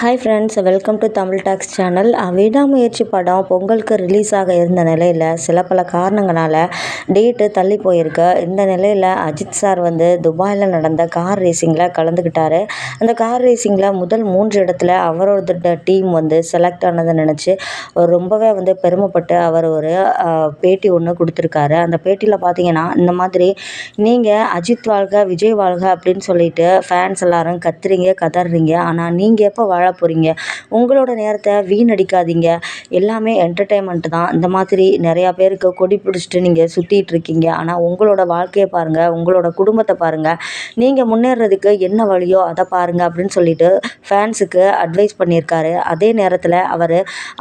Hi friends welcome to Tamil talks channel Vidaamuyarchi படம் பொங்கலுக்கு release ஆக இருந்த நிலையில் சில பல காரணங்களால் டேட்டு தள்ளி போயிருக்கு. இந்த நிலையில் அஜித் சார் வந்து துபாயில் நடந்த கார் ரேசிங்கில் கலந்துக்கிட்டார் அந்த கார் ரேசிங்கில் முதல் மூன்று இடத்துல அவரோட டீம் வந்து செலக்ட் ஆனதை நினச்சி ரொம்பவே வந்து பெருமைப்பட்டு அவர் ஒரு பேட்டி ஒன்று கொடுத்துருக்காரு. அந்த பேட்டியில் பார்த்தீங்கன்னா இந்த மாதிரி நீங்கள் அஜித் வாழ்க விஜய் வாழ்க அப்படின்னு சொல்லிட்டு ஃபேன்ஸ் எல்லாரும் கத்துறீங்க கதறீங்க. ஆனால் நீங்கள் எப்போ வாழ போகிறீங்க உங்களோட நேரத்தை வீணடிக்காதீங்க. எல்லாமே என்டர்டெயின்மெண்ட் தான். இந்த மாதிரி நிறையா பேருக்கு கொடி பிடிச்சிட்டு நீங்கள் சுற்றிட்டு இருக்கீங்க. ஆனால் உங்களோட வாழ்க்கையை பாருங்கள் உங்களோட குடும்பத்தை பாருங்கள் நீங்கள் முன்னேறதுக்கு என்ன வழியோ அதை பாருங்கள் அப்படின்னு சொல்லிட்டு ஃபேன்ஸுக்கு அட்வைஸ் பண்ணியிருக்காரு. அதே நேரத்தில் அவர்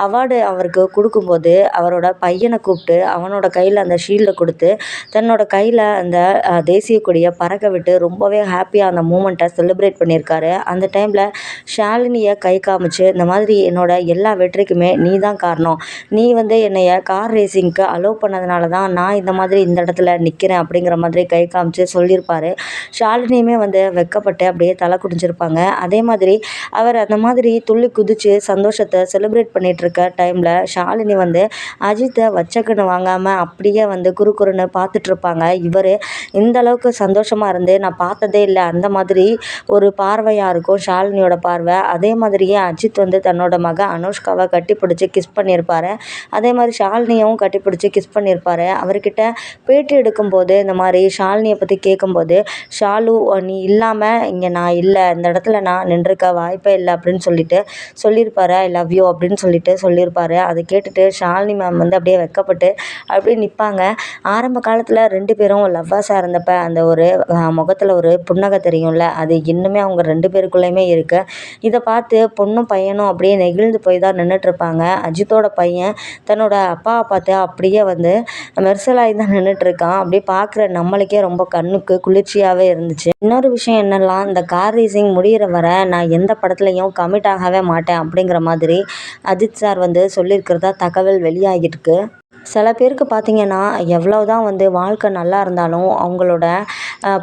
அவார்டு அவருக்கு கொடுக்கும்போது அவரோட பையனை கூப்பிட்டு அவனோட கையில் அந்த ஷீல்டை கொடுத்து தன்னோட கையில் அந்த தேசிய கொடியை பறக்க விட்டு ரொம்பவே ஹாப்பியாக அந்த மூமெண்ட்டை செலிப்ரேட் பண்ணியிருக்காரு. அந்த டைமில் ஷாலினியை கை காமிச்சு இந்த மாதிரி என்னோட எல்லா வெற்றிக்குமே நீ தான் காரணம். நீ வந்து என்னைய கார் ரேசிங்க்கு அலோவ் பண்ணதுனால தான் நான் இந்த மாதிரி இந்த இடத்துல நிற்கிறேன் அப்படிங்கிற மாதிரி கை காமிச்சு சொல்லியிருப்பார். ஷாலினியுமே வந்து வெக்கப்பட்டு அப்படியே தலை குடிஞ்சிருப்பாங்க அதே மாதிரி அவர் அந்த மாதிரி துள்ளி குதித்து சந்தோஷத்தை செலிப்ரேட் பண்ணிகிட்ருக்க டைமில் ஷாலினி வந்து அஜித்தை வச்சக்கன்னு வாங்காமல் அப்படியே வந்து குறு குறுன்னு பார்த்துட்ருப்பாங்க இவர் இந்த அளவுக்கு சந்தோஷமாக இருந்து நான் பார்த்ததே இல்லை. அந்த மாதிரி ஒரு பார்வையாக இருக்கும் ஷாலினியோட பார்வை. அதே மாதிரி மாதிரியே அஜித் வந்து தன்னோட மக அனுஷ்காவை கட்டிப்பிடிச்சி கிஸ் பண்ணியிருப்பார். அதே மாதிரி ஷாலினியும் கட்டிப்பிடிச்சி கிஸ் பண்ணியிருப்பார். அவர்கிட்ட பேட்டி எடுக்கும்போது இந்த மாதிரி ஷாலினியை பற்றி கேட்கும்போது ஷாலு நீ இல்லாமல் இங்கே நான் இல்லை. இந்த இடத்துல நான் நின்றுருக்க வாய்ப்பே இல்லை அப்படின்னு சொல்லிட்டு சொல்லியிருப்பார். ஐ லவ் யூ அப்படின்னு சொல்லிட்டு சொல்லியிருப்பார். அதை கேட்டுட்டு ஷாலினி மேம் வந்து அப்படியே வெக்கப்பட்டு அப்படியே நிற்பாங்க ஆரம்ப காலத்தில் ரெண்டு பேரும் லவ்வாஸாக இருந்தப்ப அந்த ஒரு முகத்தில் ஒரு புன்னகை தெரியும்ல? அது இன்னுமே அவங்க ரெண்டு பேருக்குள்ளேயுமே இருக்குது இதை பார்த்து பொண்ணும் பையனும் அப்படியே நெகிழ்ந்து போய் தான் நின்றுட்ருப்பாங்க அஜித்தோட பையன் தன்னோட அப்பாவை பார்த்து அப்படியே வந்து மெர்சலாகி தான் நின்றுட்ருக்கான் அப்படியே பார்க்குற நம்மளுக்கே ரொம்ப கண்ணுக்கு குளிர்ச்சியாகவே இருந்துச்சு. இன்னொரு விஷயம் என்னெல்லாம் இந்த கார் ரேசிங் முடிகிற வரை நான் எந்த படத்துலையும் கமிட் ஆகவே மாட்டேன் அப்படிங்கிற மாதிரி அஜித் சார் வந்து சொல்லியிருக்கிறதா தகவல் வெளியாகிருக்கு சில பேருக்கு பார்த்திங்கன்னா எவ்வளோ தான் வந்து வாழ்க்கை நல்லா இருந்தாலும் அவங்களோட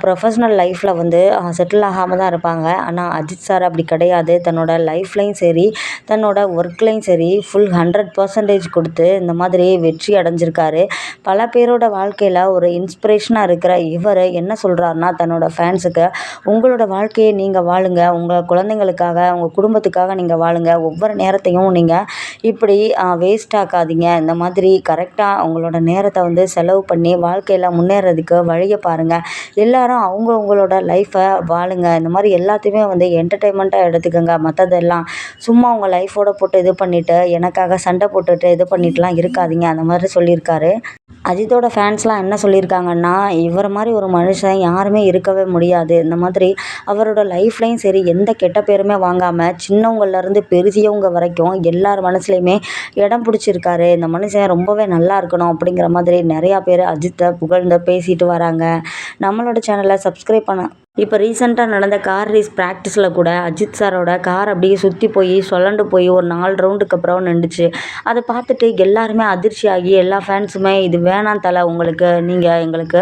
ப்ரொஃபஷ்னல் லைஃப்பில் வந்து செட்டில் ஆகாமல் தான் இருப்பாங்க. ஆனால் அஜித் சார் அப்படி கிடையாது. தன்னோட லைஃப்லையும் சரி தன்னோட ஒர்க்லையும் சரி ஃபுல் ஹண்ட்ரட் பர்சன்டேஜ் கொடுத்து இந்த மாதிரி வெற்றி அடைஞ்சிருக்காரு. பல பேரோட வாழ்க்கையில் ஒரு இன்ஸ்பிரேஷனாக இருக்கிற இவர் என்ன சொல்கிறாருன்னா தன்னோட ஃபேன்ஸுக்கு உங்களோட வாழ்க்கையை நீங்கள் வாழுங்க. உங்கள் குழந்தைங்களுக்காக உங்கள் குடும்பத்துக்காக நீங்கள் வாழுங்க. ஒவ்வொரு நேரத்தையும் நீங்கள் இப்படி வேஸ்ட் ஆக்காதீங்க. இந்த மாதிரி கரெக்டாக உங்களோட நேரத்தை வந்து செலவு பண்ணி வாழ்க்கையில் முன்னேறதுக்கு வழியை பாருங்கள் எல்லாரும் அவங்கவுங்களோட லைஃப்பை வாழுங்க. இந்த மாதிரி எல்லாத்தையுமே வந்து என்டர்டெயின்மெண்ட்டாக எடுத்துக்கோங்க. மற்றதெல்லாம் சும்மா உங்கள் லைஃபோட போட்டு இது பண்ணிவிட்டு எனக்காக சண்டை போட்டுட்டு இது பண்ணிட்டுலாம் இருக்காதீங்க. அந்த மாதிரி சொல்லியிருக்காரு. அஜித்தோட ஃபேன்ஸ்லாம் என்ன சொல்லியிருக்காங்கன்னா இவரை மாதிரி ஒரு மனுஷன் யாருமே இருக்கவே முடியாது. இந்த மாதிரி அவரோட லைஃப்லையும் சரி எந்த கெட்ட பேருமே வாங்காமல் சின்னவங்கள்லேருந்து பெரியவங்க வரைக்கும் எல்லார் மனசுலையுமே இடம் பிடிச்சிருக்காரு. இந்த மனுஷன் ரொம்பவே நல்லா இருக்கணும் அப்படிங்கிற மாதிரி நிறையா பேர் அஜித்தை புகழ்ந்து பேசிட்டு வராங்க. நம்மளோட சேனலை சப்ஸ்கிரைப் பண்ண இப்போ ரீசெண்டாக நடந்த கார் ரேஸ் ப்ராக்டிஸில் கூட அஜித் சாரோட கார் அப்படியே சுற்றி போய் சொல்லண்டு போய் ஒரு நாலு ரவுண்டுக்கு அப்புறம் நின்றுச்சு அதை பார்த்துட்டு எல்லாருமே அதிர்ச்சி ஆகி எல்லா ஃபேன்ஸுமே இது வேணாம் தலை உங்களுக்கு நீங்கள் எங்களுக்கு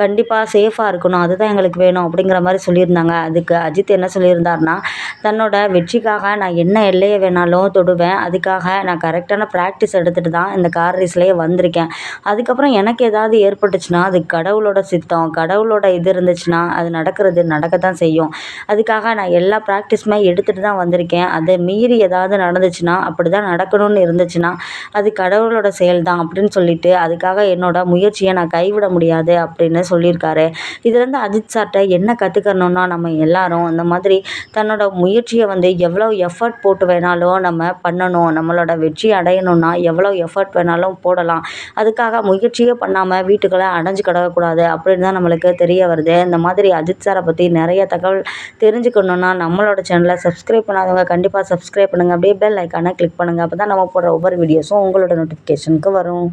கண்டிப்பாக சேஃபாக இருக்கணும். அதுதான் எங்களுக்கு வேணும் அப்படிங்கிற மாதிரி சொல்லியிருந்தாங்க. அதுக்கு அஜித் என்ன சொல்லியிருந்தார்னா தன்னோட வெற்றிக்காக நான் என்ன எல்லையை வேணாலும் தொடுவேன். அதுக்காக நான் கரெக்டான ப்ராக்டிஸ் எடுத்துகிட்டு தான் இந்த கார் ரேஸ்லேயே வந்திருக்கேன். அதுக்கப்புறம் எனக்கு ஏதாவது ஏற்பட்டுச்சுன்னா அது கடவுளோட சித்தம் கடவுளோட இது இருந்துச்சுன்னா அது நடக்கிறது நடக்க தான் செய்யும். அதுக்காக நான் எல்லா ப்ராக்டிஸுமே எடுத்துகிட்டு தான் வந்திருக்கேன். அதை மீறி ஏதாவது நடந்துச்சுன்னா அப்படி தான் நடக்கணும்னு இருந்துச்சுன்னா அது கடவுளோட செயல் தான் அப்படின்னு சொல்லிட்டு அதுக்காக என்னோடய முயற்சியை நான் கைவிட முடியாது அப்படின்னு சொல்லியிருக்காரு. இதுலேருந்து அஜித் சார்கிட்ட என்ன கற்றுக்கணுன்னா நம்ம எல்லாரும் இந்த மாதிரி தன்னோட முயற்சியை வந்து எவ்வளோ எஃபர்ட் போட்டு வேணாலும் நம்ம பண்ணணும். நம்மளோட வெற்றி அடையணும்னா எவ்வளோ எஃபர்ட் வேணாலும் போடலாம். அதுக்காக முயற்சியே பண்ணாமல் வீட்டுக்குள்ளே அடைஞ்சு கிடக்கக்கூடாது அப்படின்னு தான் நம்மளுக்கு தெரிய வருது. இந்த மாதிரி அஜித் சாரை பற்றி நிறைய தகவல் தெரிஞ்சுக்கணுன்னா நம்மளோட சேனலை சப்ஸ்கிரைப் பண்ணாதவங்க கண்டிப்பாக சப்ஸ்கிரைப் பண்ணுங்கள் அப்படியே பெல் ஐக்கானை கிளிக் பண்ணுங்கள் அப்போ தான் நம்ம போடுற ஒவ்வொரு வீடியோஸும் உங்களோட நோட்டிஃபிகேஷனுக்கு வரும்.